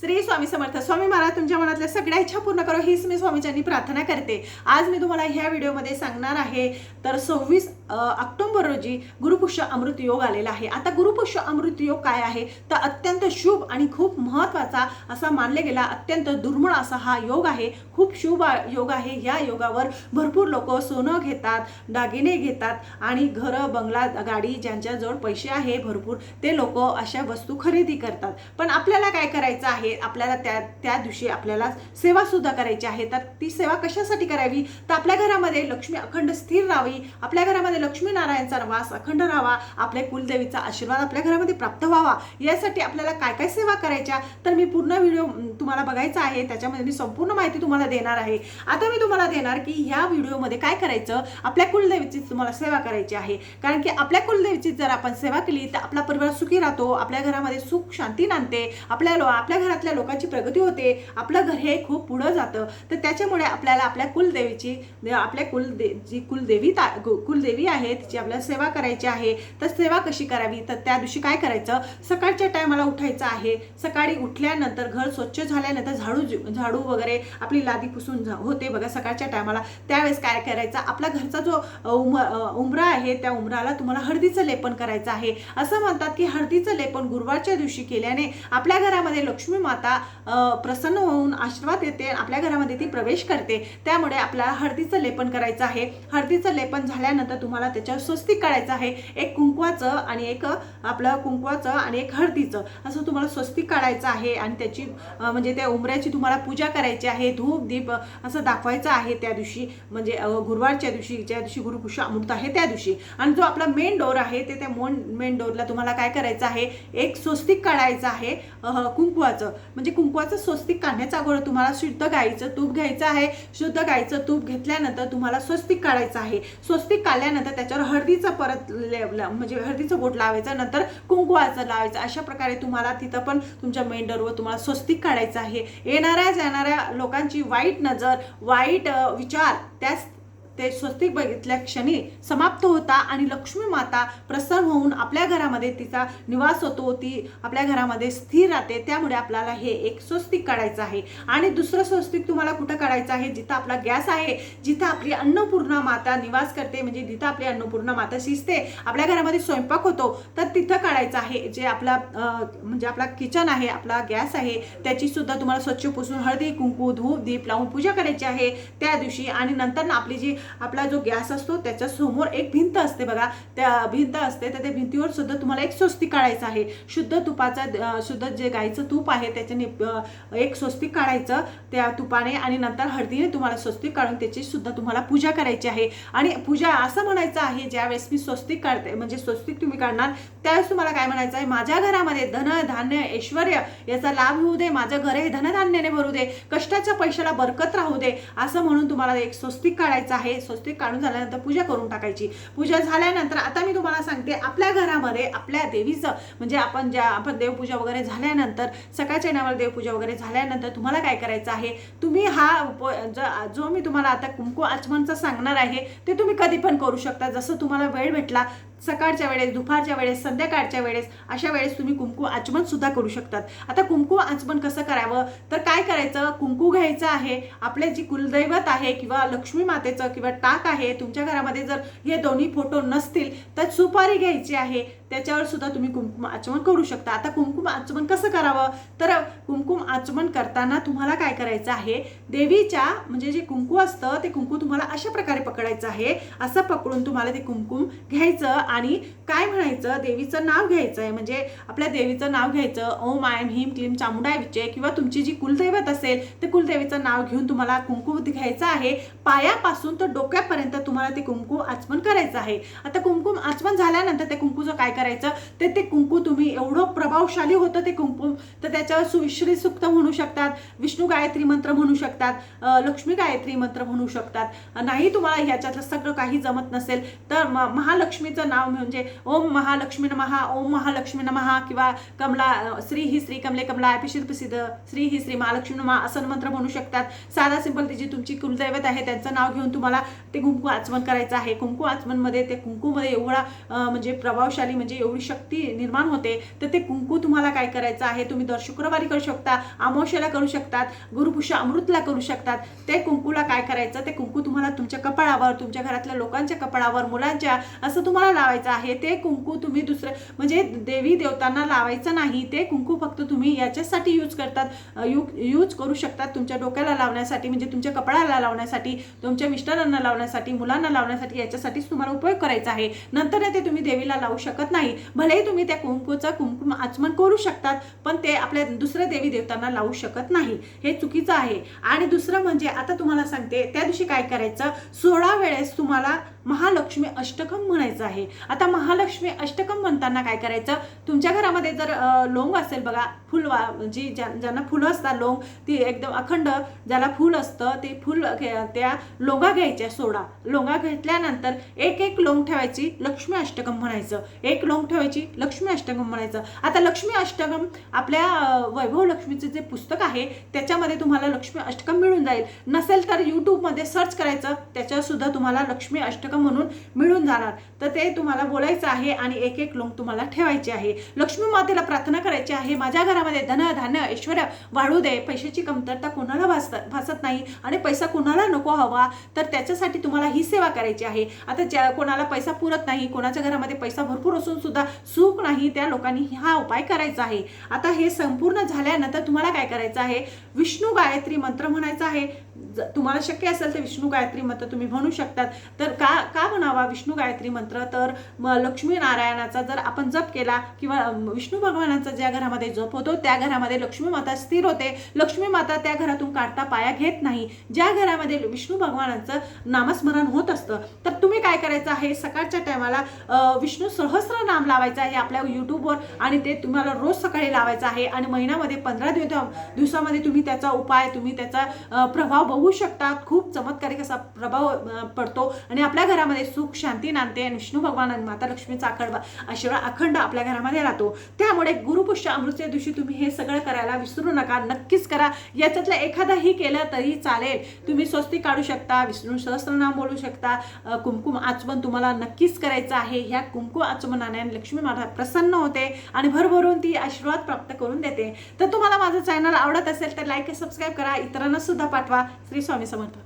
श्री स्वामी समर्थ. स्वामी महाराज तुमच्या मनातल्या सगळ्या इच्छा पूर्ण करो हीच मी स्वामीच्यांनी प्रार्थना करते. आज मी तुम्हाला ह्या व्हिडिओमध्ये सांगणार आहे तर सव्वीस ऑक्टोबर रोजी गुरुपुष्य अमृत योग आलेला आहे. आता गुरुपुष्य अमृत योग काय आहे? तर अत्यंत शुभ आणि खूप महत्त्वाचा असा मानले गेला अत्यंत दुर्मिळ असा हा योग आहे. खूप शुभ योग आहे. या योगावर भरपूर लोक सोनं घेतात दागिने घेतात आणि घरं बंगला गाडी ज्यांच्याजवळ पैसे आहे भरपूर ते लोक अशा वस्तू खरेदी करतात. पण आपल्याला काय करायचं आहे? आपल्याला त्या त्या दिवशी आपल्याला सेवासुद्धा करायची आहे. तर ती सेवा कशासाठी करावी? तर आपल्या घरामध्ये लक्ष्मी अखंड स्थिर राहावी. आपल्या घरामध्ये घरामध्ये लक्ष्मीनारायणचा वास अखंड राहावा आपल्या कुलदेवीचा आशीर्वाद आपल्या घरामध्ये प्राप्त व्हावा. यासाठी आपल्याला काय काय सेवा करायच्या तर मी पूर्ण व्हिडिओ तुम्हाला बघायचा आहे. त्याच्यामध्ये मी संपूर्ण माहिती तुम्हाला देणार आहे. आता मी तुम्हाला देणार की ह्या व्हिडिओमध्ये काय करायचं आपल्या कुलदेवीची तुम्हाला सेवा करायची आहे. कारण की आपल्या कुलदेवीची जर आपण सेवा केली तर आपला परिवार सुखी राहतो आपल्या घरामध्ये सुख शांती नांदते आपल्या लो आपल्या घरातल्या लोकांची प्रगती होते आपलं घर हे खूप पुढं जातं. तर त्याच्यामुळे आपल्याला आपल्या कुलदेवीची आपल्या कुलदे जी कुलदेवी ता कुलदेवी आहे तिची आपल्याला सेवा करायची आहे तर सेवा कशी करावी? तर त्या दिवशी काय करायचं? सकाळच्या टायमाला उठायचं आहे. सकाळी उठल्यानंतर घर स्वच्छ झाल्यानंतर झाडू झाडू वगैरे आपली लादी पुसून झा- होते बघा सकाळच्या टायमाला. त्यावेळेस काय करायचं? आपला घरचा जो उम उमरा आहे त्या उमराला तुम्हाला हळदीचं लेपन करायचं आहे. असं म्हणतात की हळदीचं लेपन गुरुवारच्या दिवशी केल्याने आपल्या घरामध्ये लक्ष्मी माता प्रसन्न होऊन आशीर्वाद देते आपल्या घरामध्ये ती प्रवेश करते. त्यामुळे आपल्याला हळदीचं लेपन करायचं आहे. हळदीचं लेपन झाल्यानंतर तुम्हाला तुम्हाला त्याच्यावर स्वस्तिक काढायचं आहे. एक कुंकवाचं आणि एक आपलं कुंकवाचं आणि एक हळदीचं. असं तुम्हाला स्वस्तिक काढायचं आहे आणि त्याची म्हणजे त्या उमऱ्याची तुम्हाला पूजा करायची आहे. धूप दीप असं दाखवायचं आहे त्या दिवशी. म्हणजे गुरुवारच्या दिवशी ज्या दिवशी गुरुपुष्य अमृत आहे त्या दिवशी. आणि जो आपला मेन डोर आहे ते त्या मोन मेन डोरला तुम्हाला काय करायचं आहे? एक स्वस्तिक काढायचं आहे कुंकवाचं. म्हणजे कुंकवाचं स्वस्तिक काढण्याचा अगोदर तुम्हाला शुद्ध गाईचं तूप घ्यायचं आहे. शुद्ध गाईचं तूप घेतल्यानंतर तुम्हाला स्वस्तिक काढायचं आहे. स्वस्तिक काढल्यानंतर त्याच्यावर हळदीचं परत म्हणजे हळदीचं बोट लावायचं नंतर कुंकवाचं लावायचं. अशा प्रकारे तुम्हाला तिथं पण तुमच्या मेंढरवर तुम्हाला स्वस्तिक काढायचं आहे. येणाऱ्या जाणाऱ्या लोकांची वाईट नजर वाईट विचार त्याच ते स्वस्तिक बघितल्या क्षणी समाप्त होता आणि लक्ष्मी माता प्रसन्न होऊन आपल्या घरामध्ये तिचा निवास होतो. ती आपल्या घरामध्ये स्थिर राहते. त्यामुळे आपल्याला हे एक स्वस्तिक काढायचं आहे. आणि दुसरं स्वस्तिक तुम्हाला कुठं काढायचं आहे? जिथं आपला गॅस आहे जिथं आपली अन्नपूर्णा माता निवास करते म्हणजे जिथं आपली अन्नपूर्णा माता शिजते आपल्या घरामध्ये स्वयंपाक होतो तर तिथं काढायचं आहे. जे आपला म्हणजे आपला किचन आहे आपला गॅस आहे त्याची सुद्धा तुम्हाला स्वच्छ पुसून हळदी कुंकू धूप दीप लावून पूजा करायची आहे त्या दिवशी. आणि नंतर ना आपली जी आपला जो गॅस असतो त्याच्यासमोर एक भिंत असते बघा. त्या भिंत असते तर त्या भिंतीवर सुद्धा तुम्हाला एक स्वस्तिक काढायचं आहे. शुद्ध तुपाचा शुद्ध जे गाईचं तूप आहे त्याच्याने एक स्वस्तिक काढायचं त्या तुपाने आणि नंतर हळदीने तुम्हाला स्वस्तिक काढून त्याची सुद्धा तुम्हाला पूजा करायची आहे. आणि पूजा असं म्हणायचं आहे ज्यावेळेस मी स्वस्तिक काढते म्हणजे स्वस्तिक तुम्ही काढणार त्यावेळेस तुम्हाला काय म्हणायचं आहे? माझ्या घरामध्ये धन धान्य ऐश्वर याचा लाभ होऊ दे माझं घर हे धनधान्याने भरू दे कष्टाच्या पैशाला बरकत राहू दे असं म्हणून तुम्हाला एक स्वस्तिक काढायचं आहे. स्वस्तिक काढून झाल्यानंतर पूजा करून टाकायची. पूजा झाल्यानंतर आता मी तुम्हाला सांगते आपल्या घरामध्ये आपल्या देवीचं म्हणजे आपण ज्या आपण देवपूजा वगैरे झाल्यानंतर सकाळच्या नावाला देवपूजा वगैरे झाल्यानंतर तुम्हाला काय करायचं आहे? तुम्ही हा उप जो मी तुम्हाला आता कुंकू आचमनचा सांगणार आहे ते तुम्ही कधी पण करू शकता. जसं तुम्हाला वेळ भेटला सकाळच्या वेळेस दुपारच्या वेळेस संध्याकाळच्या वेळेस अशा वेळेस तुम्ही कुंकू आचमन सुद्धा करू शकतात. आता कुंकू आचमन कसं करावं? तर काय करायचं? कुंकू घ्यायचं आहे. आपले जी कुलदैवत आहे किंवा लक्ष्मी मातेचं किंवा टाक आहे तुमच्या घरामध्ये जर हे दोन्ही फोटो नसतील तर सुपारी घ्यायची आहे. त्याच्यावर सुद्धा तुम्ही कुंकुम आचमन करू शकता. आता कुंकुम आचमन कसं करावं? तर कुंकुम आचमन करताना तुम्हाला काय करायचं आहे? देवीच्या म्हणजे जे कुंकू असतं ते कुंकू तुम्हाला अशा प्रकारे पकडायचं आहे. असं पकडून तुम्हाला ते कुंकुम घ्यायचं आणि काय म्हणायचं? देवीचं नाव घ्यायचं आहे. म्हणजे आपल्या देवीचं नाव घ्यायचं. ओम आयम हिम क्लीम चामुंडाय विजय किंवा तुमची जी कुलदैवत असेल ते कुलदेवीचं नाव घेऊन तुम्हाला कुंकू घ्यायचं आहे. पायापासून तर डोक्यापर्यंत तुम्हाला ते कुंकू आचमन करायचं आहे. आता कुंकुम आचमन झाल्यानंतर ते कुंकूचं काय करायचं? ते ते कुंकू तुम्ही एवढं प्रभावशाली होतं ते कुंकू तर त्याच्यावर सुश्री सुक्त म्हणू शकतात विष्णू गायत्री मंत्र म्हणू शकतात लक्ष्मी गायत्री मंत्र म्हणू शकतात. नाही तुम्हाला ह्याच्यातलं सगळं काही जमत नसेल तर म- महालक्ष्मीचं नाव म्हणजे ओम महालक्ष्मी नमहा ओम महालक्ष्मी नमहा किंवा कमला श्री ही श्री कमले कमला पिशिद प्रसिद्ध श्री ही श्री महालक्ष्मी नमहा असं मंत्र म्हणू शकतात. साधा सिंपल ती जी तुमची कुलदैवत आहे त्यांचं नाव घेऊन तुम्हाला ते कुंकू आचमन करायचं आहे. कुंकू आचमनमध्ये ते कुंकूमध्ये एवढा म्हणजे प्रभावशाली म्हणजे म्हणजे एवढी शक्ती निर्माण होते तर ते कुंकू तुम्हाला काय करायचं आहे? तुम्ही दर शुक्रवारी करू शकता अमावश्याला करू शकतात गुरुपुष्य अमृतला करू शकतात. ते कुंकूला काय करायचं? ते कुंकू तुम्हाला तुमच्या कपाळावर तुमच्या घरातल्या लोकांच्या कपाळावर मुलांच्या असं तुम्हाला लावायचं आहे. ते कुंकू तुम्ही दुसरं म्हणजे देवी देवतांना लावायचं नाही. ते कुंकू फक्त तुम्ही याच्यासाठी यूज करतात. यू यूज करू शकतात तुमच्या डोक्याला लावण्यासाठी म्हणजे तुमच्या कपड्याला लावण्यासाठी तुमच्या मिस्टरांना लावण्यासाठी मुलांना लावण्यासाठी याच्यासाठीच तुम्हाला उपयोग करायचा आहे. नंतर ते तुम्ही देवीला लावू शकत नाही नाही. भलेही तुम्ही त्या कुंकूचं कुंकुम आचमन करू शकतात पण ते आपल्या दुसऱ्या देवी देवतांना लावू शकत नाही. हे चुकीचं आहे. आणि दुसरं म्हणजे आता तुम्हाला सांगते त्या दिवशी काय करायचं? सोळा वेळेस तुम्हाला महालक्ष्मी अष्टकम म्हणायचं आहे. आता महालक्ष्मी अष्टकम म्हणताना काय करायचं? तुमच्या घरामध्ये जर लोंग असेल बघा फुलवा जी म्हणजे ज्या ज्यांना फुलं असतात लोंग ती एकदम अखंड ज्याला फुल असतं ते फुल त्या लोंगा घ्यायच्या सोडा. लोंगा घेतल्यानंतर एक एक लोंग ठेवायची लक्ष्मी अष्टकम म्हणायचं. एक लोंग ठेवायची लक्ष्मी अष्टकम म्हणायचं. आता लक्ष्मी अष्टकम आपल्या वैभव लक्ष्मीचे जे पुस्तक आहे त्याच्यामध्ये तुम्हाला लक्ष्मी अष्टकम मिळून जाईल. नसेल तर यूट्यूबमध्ये सर्च करायचं त्याच्यावर सुद्धा तुम्हाला लक्ष्मी अष्टकम म्हणून मिळून जाणार. तर ते तुम्हाला बोलायचं आहे आणि एक एक लोंग तुम्हाला ठेवायची आहे. लक्ष्मी मातेला प्रार्थना करायची आहे. माझ्या घरामध्ये धन धान्य ऐश्वर वाढू दे. पैशाची कमतरता कोणाला भासत भासत नाही आणि पैसा कोणाला नको हवा तर त्याच्यासाठी तुम्हाला ही सेवा करायची आहे. आता ज्या कोणाला पैसा पुरत नाही कोणाच्या घरामध्ये पैसा भरपूर असून सुद्धा सुख नाही त्या लोकांनी हा उपाय करायचा आहे. आता हे संपूर्ण झाल्यानंतर तुम्हाला काय करायचं आहे? विष्णू गायत्री मंत्र म्हणायचा आहे. तुम्हाला शक्य असेल तर विष्णू गायत्री मंत्र तुम्ही म्हणू शकतात. तर का का म्हणावा विष्णू गायत्री मंत्र? तर मग लक्ष्मी नारायणाचा जर आपण जप केला किंवा विष्णू भगवानाचा ज्या घरामध्ये जप होतो त्या घरामध्ये लक्ष्मी माता स्थिर होते. लक्ष्मी माता त्या घरातून काढता पाया घेत नाही. ज्या घरामध्ये विष्णू भगवानाचं नामस्मरण होत असतं तर तुम्ही काय करायचं आहे? सकाळच्या टायमाला विष्णू सहस्र नाम लावायचं आहे आपल्या यूट्यूबवर आणि ते तुम्हाला रोज सकाळी लावायचं आहे आणि महिन्यामध्ये पंधरा दिवस दिवसामध्ये तुम्ही त्याचा उपाय तुम्ही त्याचा प्रभाव बघू शकता खूप चमत्कारिक असा प्रभाव पडतो. आणि आपल्या घरामध्ये सुख शांती नांदते आणि विष्णू भगवान आणि माता लक्ष्मीचा अखंड आशीर्वाद अखंड आपल्या घरामध्ये राहतो. त्यामुळे गुरुपुष्य अमृतच्या दिवशी तुम्ही हे सगळं करायला विसरू नका. नक्कीच करा. याच्यातलं एखादाही केलं तरी चालेल. तुम्ही स्वस्ती काढू शकता विष्णू सहस्रनाम बोलू शकता कुमकुम आचमन तुम्हाला नक्कीच करायचं आहे. ह्या कुमकुम आचमनाने लक्ष्मी माता प्रसन्न होते आणि भरभरून ती आशीर्वाद प्राप्त करून देते. तर तुम्हाला माझं चॅनल आवडत असेल तर लाईक सबस्क्राईब करा. इतरांना सुद्धा पाठवा. श्री स्वामी समर्थ